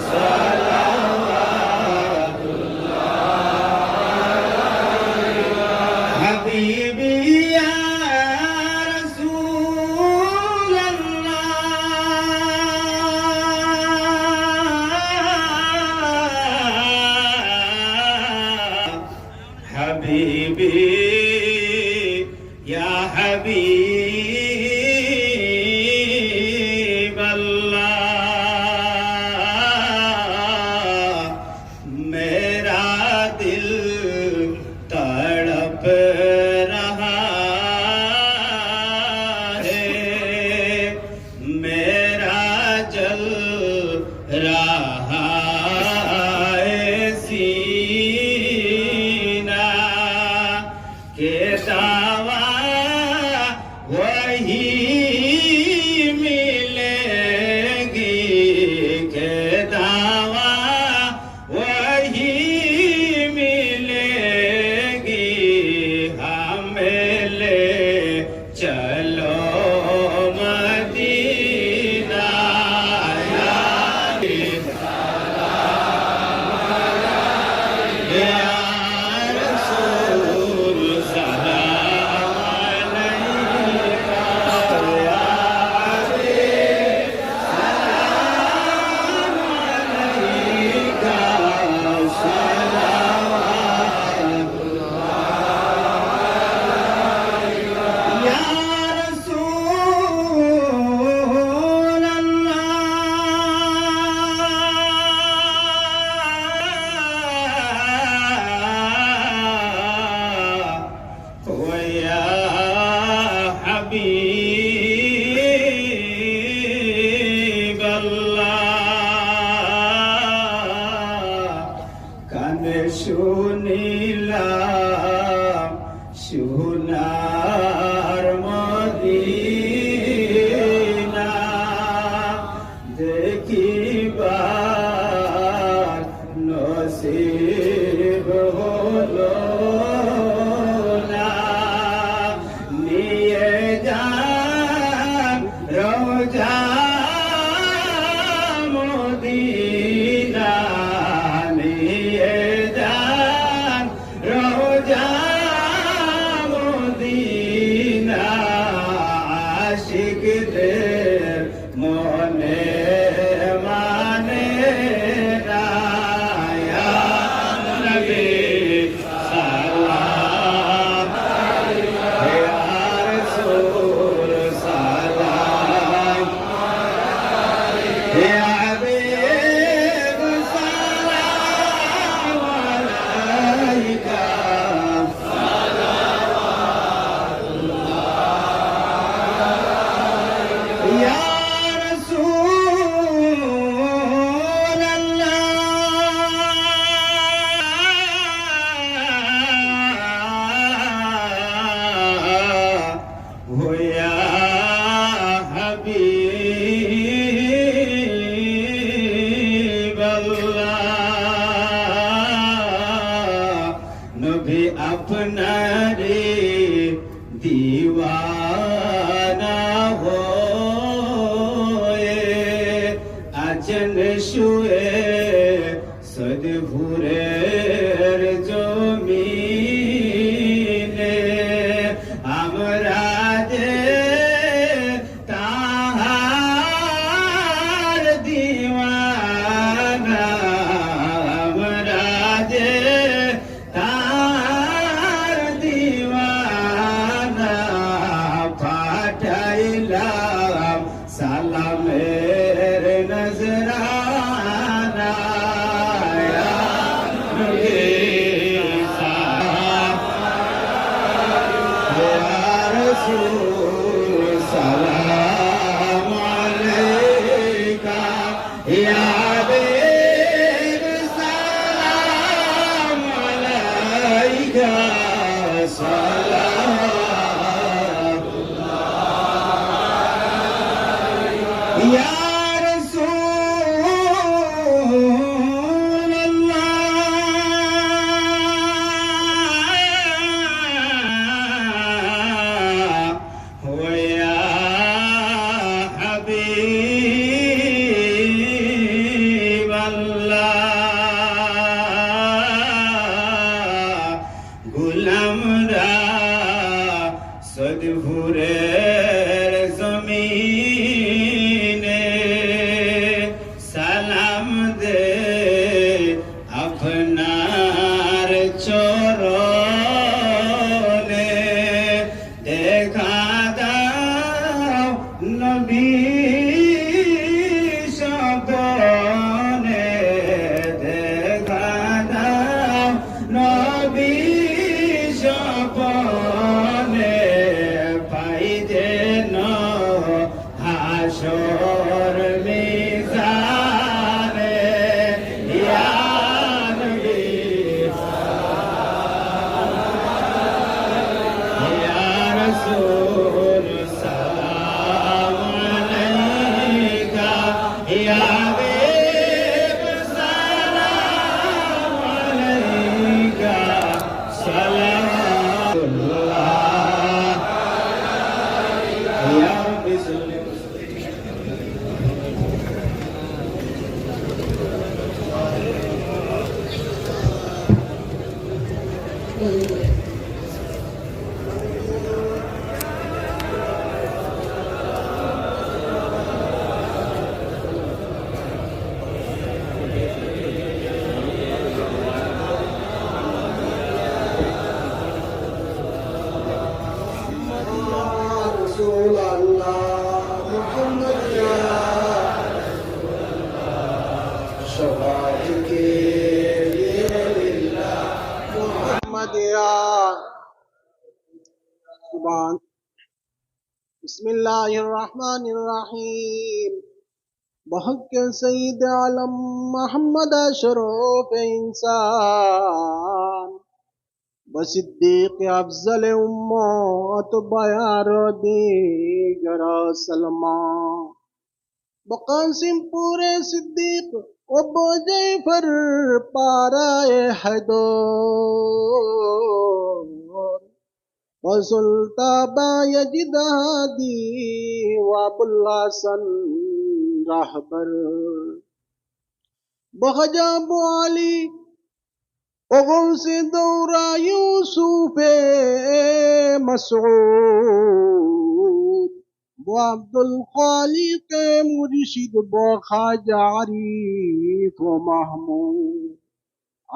за. भी अपना so Yeah. الله الرحمن الرحيم بحق سيد علم محمد شروف انسان بصديق افضل امت بيار دیگر سلمان بقاسم پور صدیق و بوجے فر پارا حدو وزلت با یجد ہادی واب اللہ سن وابو الحسن رهبر بوالی اغم سے دورا يوسف مسعود۔ وعبد الخالق مرشد بخاج عريف محمود۔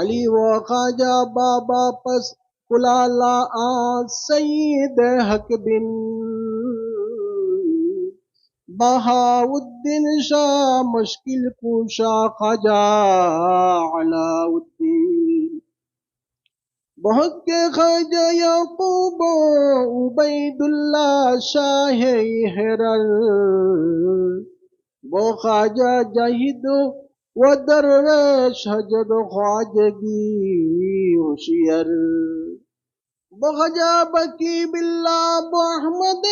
علی و خواجہ بابا پس குலாலா ஆ சையீத ஹக்பின் बहाउद्दीन शाह मुश्किल कुशा खजा अलाउद्दीन बहुत के खजा याकूब उबैदुल्ला शाह हेरर वो खजा जहिद وہ و درویش حجد خواجگی ہوشیر بخجا بکی باللہ ابو احمد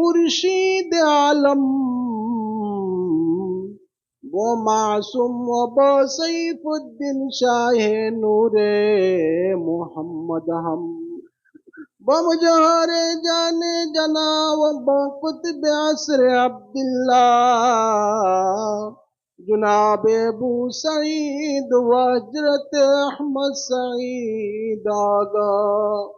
مرشید عالم وہ معصوم و با سیف الدین شاہ نور محمد ہم بمجہر جانے جنا و بقتب عصر عبداللہ جناب ابو سعید و حضرت احمد سعید آگا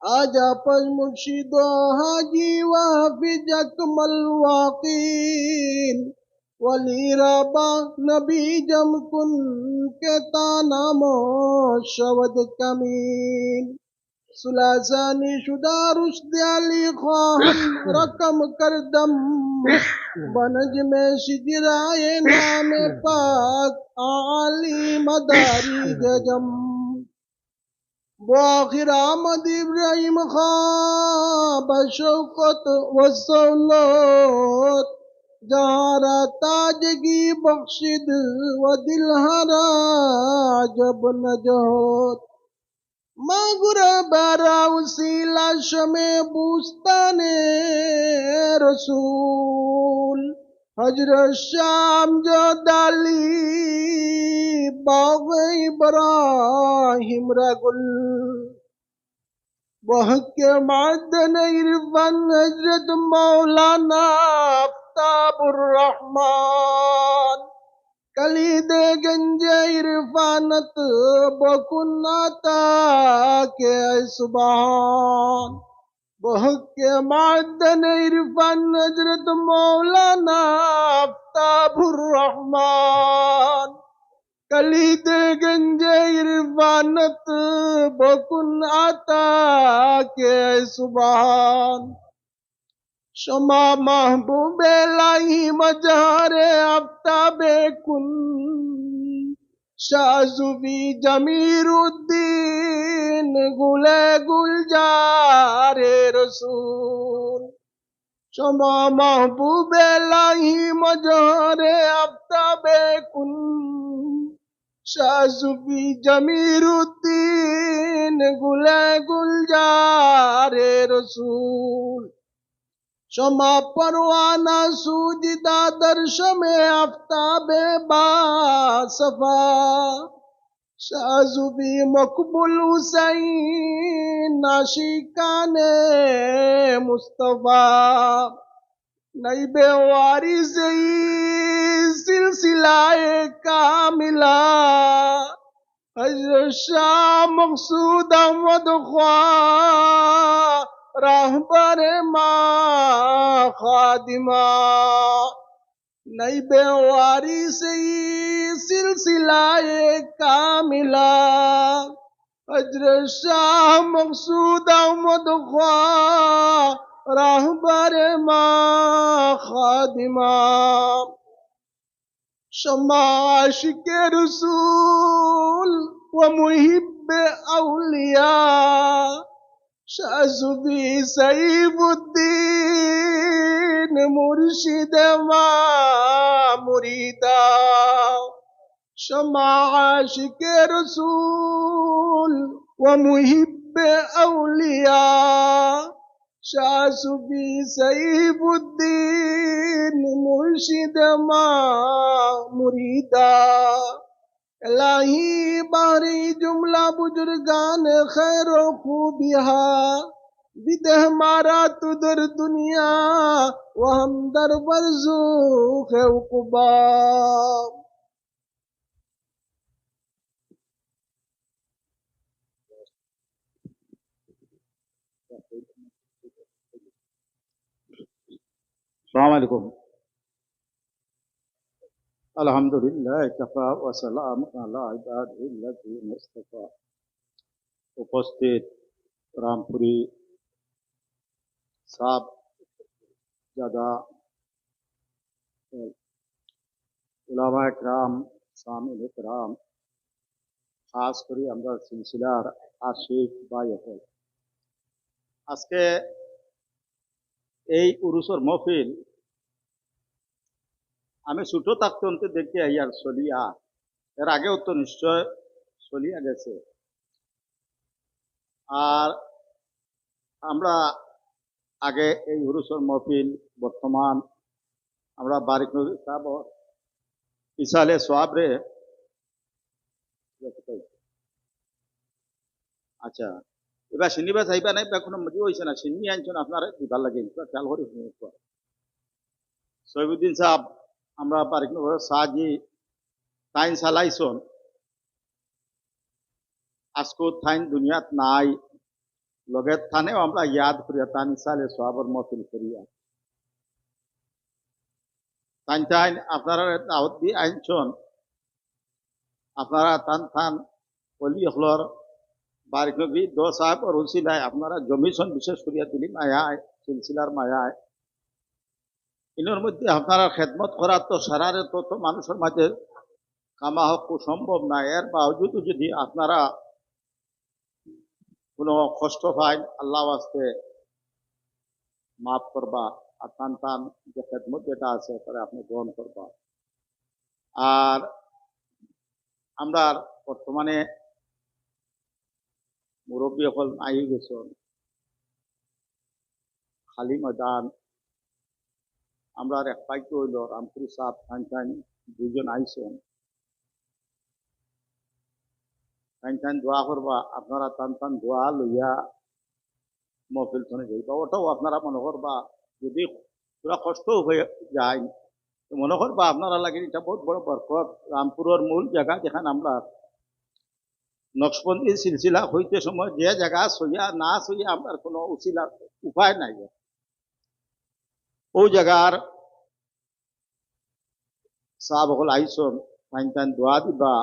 آجا پج مرشد و حاجی و حفظ اکمل واقین ولی رابا نبی جم کن کے تانام شود کمین۔ سلاسانی شدہ رشد علی خواہم رقم کردم بنج میں شجرائے نام پاک علی مداری گجم بآخر آمد ابراہیم خواب شوقت و سولت جہارا تاجگی بخشد و دل ہرا جب نجوت ماغرا بارا وسیلہ شمع بوستان رسول۔ حضرت شام جو دالی، باغ ابراہیم رگل۔ بحق معدن عرفان حضرت مولانا افتاب الرحمن۔ کلید گنج عرفانت بکناتا کے سبحان বহকে মাদান ইরফান নজরত মৌলানা আফতাবুর রহমান। কলিদ গঞ্জে ইরফানত বকুন আতা কে সুবহান। সমা মাহবুবে লাই মজারে আফতাবে কুন। শাহজুবি জমির উদ্দিন ছিলেন গুলে গুলজারে রসুল। সমা মাহবুবে লাহি মজরে আফতাবে কুন শাহসুফি জমিরুদ্দিন গুলে গুলজারে রসুল। সমা পরওয়ানা সুজিদা দর্শমে আফতাবে বা সফা। শাহজুবি মকবুল হুসাইন নাশিকানে মুস্তফা। নাইবে ওয়ারিস সিলসিলায় কামিলা। হজরত শাহ মকসুদ আহমদ খোয়া, রাহবার মা খাদিমা। नहीं बेवारी से सिलसिलाए कामिला। अजर शाह मकसूद अहमद ख्वा রাহবার মা খাদিমা সমাশিকে রসুল ও মুহিব্বে আউলিয়া শাহসুবি সাইবুদ্দিন مرشد ما مریدا شما عاشق رسول و محب اولیاء شازبی سیف الدین مرشد ما مریدا الہی باری جملہ بزرگان خیر و خوبیہ বিদেহ মারা তুদর দুনিয়া ও হম দর বরজুখ উকবা السلام عليكم الحمد لله كفى وسلام على عباده الذين اصطفى উপস্থিত রামপুরী জাদা উলামা একরাম সামিল একরাম খাস করে আমরা সিলসিলার আশিক হল আজকে এই উরুসর মহফিল আমি ছোট থাকতে দেখে আইয়ার চলিয়া এর আগেও তো নিশ্চয় চলিয়া গেছে আর আমরা আগে এই উরুসর মহফিল, বর্তমান আমরা বারিক নজর সাহেব ইসালে সোয়াবরে আচ্ছা এবার শনিবার চাইবা নাই বা কোনো মজু হয়েছে না, সিন্নি আনছেন আপনারা দিবার লাগে খেয়াল করে শুনে সহিবুদ্দিন সাহেব, আমরা বারিক নগর সাহাজি, তাইন চালাইছন আজকো থাইন দুনিয়াত নাই লগে থানেও আমরা ইয়াদ করিয়া তান সালে সোয়াবর মতিল করিয়া তাইন তাইন আপনারা দাওয়াত দিয়ে আনছন আপনারা তান থান অলি হলর বারিক নবী দ সাহেব আর উসিলায় আপনারা জমিশন বিশেষ করিয়া দিলি মায়ায় সিলসিলার মায়ায় ইনোর মধ্যে আপনারা খেদমত করার তো সারারে তো তো মানুষের মাঝে কামা হক সম্ভব না এর বাবজুদও যদি আপনারা কোনো কষ্ট পায়, আল্লাহ আসতে মাফ করবা আর টান যে খেদমত যেটা আছে তারা আপনি গ্রহণ করবা। আর আমরা বর্তমানে মুরব্বী সকল আহি গেছেন। খালি ময়দান। আমরা এক পাইকে হইল, রামপুরি সাহ ফাইন ফাইন দুইজন আইসেন ফাইন ফাইন দোয়া করবা আপনারা টান টান দোয়া লইয়া মহফিল থনে যাইবা ওটাও আপনারা মনে করবা যদি পুরা কষ্ট হয়ে যায় মনে করবা আপনারা লাগে এটা বহুত বড় বরকত রামপুরের মূল জায়গা যেখানে আমরা নকশবন্দি সিলসিলা হইতে সময় যে জায়গা সইয়া না সইয়া আমার কোনো উচিলা উপায় নাই ও জায়গার সাহ আইসন ফাইন টাইন দোয়া দিবা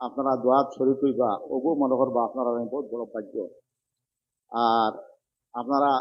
আপনারা দোয়াত শরীর কইবা ওগো মনে করবা আপনারা বহুত বড় ভাগ্য আর আপনারা